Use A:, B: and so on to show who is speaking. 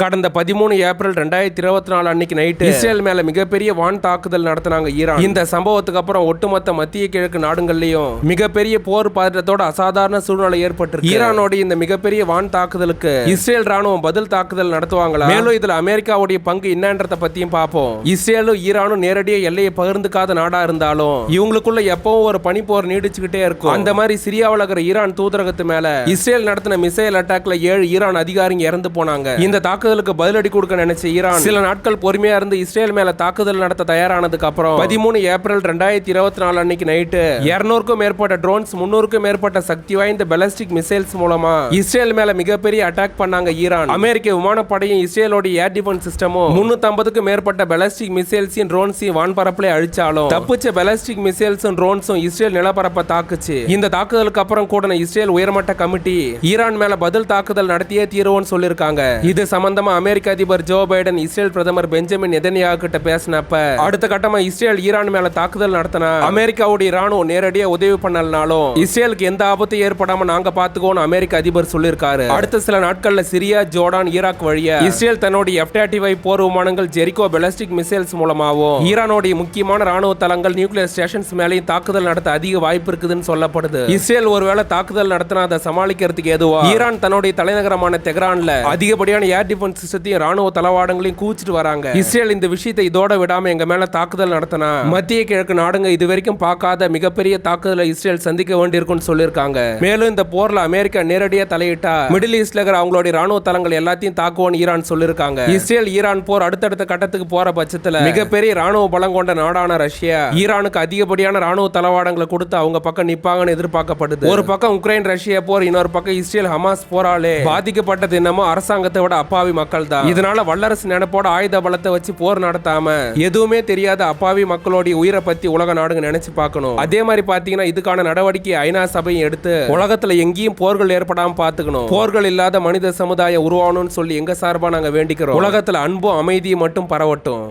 A: கடந்த பதிமூணு ஏப்ரல் ரெண்டாயிரத்தி இருபத்தி நாலு அன்னைக்கு நைட்டு இஸ்ரேல் மேல மிகப்பெரிய வான் தாக்குதல் நடத்தினாங்க ஈரான். இந்த சம்பவத்துக்கு அப்புறம் ஒட்டுமொத்த மத்திய கிழக்கு நாடுகள்லயும் மிகப்பெரிய போர் பதற்றத்தோட அசாதாரண சூழ்நிலை ஏற்பட்டு ஈரானோட இந்த மிகப்பெரிய வான் தாக்குதலுக்கு இஸ்ரேல் ராணுவம் பதில் தாக்குதல் நடத்துவாங்களா? மேலும் இதுல அமெரிக்காவுடைய பங்கு என்னன்றத பத்தியும் பார்ப்போம். இஸ்ரேலும் ஈரானும் நேரடியாக எல்லையை பகிர்ந்துக்காத நாடா இருந்தாலும் இவங்களுக்குள்ள எப்பவும் ஒரு பனிப்போர் நீடிச்சுக்கிட்டே இருக்கும். அந்த மாதிரி சிரியாவில் இருக்கிற ஈரான் தூதரகத்து மேல இஸ்ரேல் நடத்தின மிசைல் அட்டாக்ல ஏழு ஈரான் அதிகாரிங்க இறந்து போனாங்க. இந்த தாக்குதலுக்கு பதிலடி கொடுக்க நினைச்ச ஈரான் சில நாட்கள் பொறுமையா இருந்து இஸ்ரேல் மேல தாக்குதல் நடத்த தயாரானதுக்கு அப்புறம் பதிமூணு ஏப்ரல் ரெண்டாயிரத்தி இருபத்தி நாலு அன்னைக்கு நைட்டு இருநூறுக்கும் மேற்பட்ட ட்ரோன்ஸ் முன்னூறுக்கும் மேற்பட்ட சக்தி வாய்ந்த பெலஸ்டிக் மிசைல்ஸ் மூலமா இஸ்ரேல் மேல மிகப்பெரிய அட்டாக் பண்ணாங்க ஈரான். அமெரிக்க விமானப்படையும் இஸ்ரேலோட ஏர் டிஃபென்ஸ் சிஸ்டமும் முன்னூத்தி மேற்பட்ட பெலஸ்டிக் மிசைல்ஸையும் ட்ரோன்ஸையும் வான்பரப்புல அழிச்சாலும் தப்பிச்ச பெலஸ்டிக் மிசைல்ஸும் ட்ரோன்ஸும் இஸ்ரேல் நிலப்பரப்பை தாக்குச்சு. இந்த தாக்குதலுக்கு அப்புறம் கூட இஸ்ரேல் உயர்மட்ட கமிட்டி ஈரான் மேல பதில் தாக்குதல் நடத்தியே தீருவோம்னு சொல்லியிருக்காங்க இது சம்பந்தமா அமெரிக்க அதிபர் ஜோ பைடன் இஸ்ரேல் பிரதமர் பெஞ்சமின் நெதன்யாகு கிட்ட பேசினப்ப அடுத்த கட்டமா இஸ்ரேல் ஈரான் மேல தாக்குதல் நடத்தினா அமெரிக்காவுடைய ராணுவம் நேரடியா உதவி பண்ணலனாலும் இஸ்ரேலுக்கு எந்த ஆபத்தும் ஏற்படாம நாங்க பார்த்துக்கோன்னு அமெரிக்க அதிபர் சொல்லியிருக்காரு. அடுத்த சில நாட்கள்ல சிரியா ஜோர்டான் ஈராக் வழியா இஸ்ரேல் தன்னுடைய எஃப் தேர்ட்டி ஃபைவ் போர் விமானங்கள் ஜெரிகோ பெலஸ்டிக் மிசைல்ஸ் மூலமாவும் ஈரானுடைய முக்கியமான ராணுவ தளங்கள் நியூக்ளியர் ஸ்டேஷன்ஸ் மேலேயும் தாக்குதல் நடத்த அதிக வாய்ப்பு இருக்குதுன்னு சொல்லப்படுது. இஸ்ரேல் ஒருவேளை தாக்குதல் நடத்தினா அதை சமாளிக்கிறதுக்கு எதுவா ஈரான் தன்னுடைய தலைநகரமான தெஹ்ரான்ல அதிகப்படியான ஏர் டிஃபென்ஸ் சிஸ்டத்தையும் ராணுவ தளவாடங்களையும் கூச்சிட்டு வராங்க. இஸ்ரேல் இந்த விஷயத்தை இதோட விடாம எங்க மேல தாக்குதல் நடத்தினா மத்திய கிழக்கு நாடுங்க இது வரைக்கும் பார்க்காத மிகப்பெரிய தாக்குதலை இஸ்ரேல் சந்திக்க வேண்டியிருக்கும்னு சொல்லியிருக்காங்க. மேலும் இந்த போர்ல அமெரிக்கா நேரடியா தலையிட்டா மிடில் ஈஸ்ட்ல இருக்கிற அவங்களுடைய ராணுவ தளங்கள் எல்லாத்தையும் தாக்குவோன்னு ஈரான் சொல்லியிருக்காங்க. இஸ்ரேல் ஈரான் போர் அடுத்தடுத்த கட்டத்துக்கு போற பட்சத்துல மிகப்பெரிய ராணுவ பலம் கொண்ட நாடான ரஷ்யா ஈரானுக்கு அதிகப்படியான ராணுவ தளவாடங்களை கொடுத்து அவங்க பக்கம் நிப்பாங்கன்னு எதிர்பார்க்கப்படுது. ஒரு பக்கம் உக்ரைன் ரஷ்யா போர் இன்னொரு பக்கம் இஸ்ரேல் ஹமாஸ் போராலே பாதிக்கப்பட்டது என்னமோ அரசாங்கத்தை விட அப்பாவி மக்கள் தான் இதனால வல்லரசு நினைப்போட ஆயுத பலத்தை வச்சு போர் நடத்தாம எதுவுமே தெரியாத அப்பாவி மக்களுடைய உயிரை பத்தி உலக நாடுங்க நினைச்சு பார்க்கணும். அதே மாதிரி பாத்தீங்கன்னா இதுக்கான நடவடிக்கை ஐநா சபையும் எடுத்து உலகத்துல எங்கேயும் போர்கள் ஏற்படாம பாத்துக்கணும் போர்கள் இல்லாத மனித சமுதாயம் உருவாகணும்னு சொல்லி எங்க சார்பா நாங்க வேண்டிக்கிறோம். உலகத்துல அன்பும் அமைதியும் மட்டும் பரவட்டும்.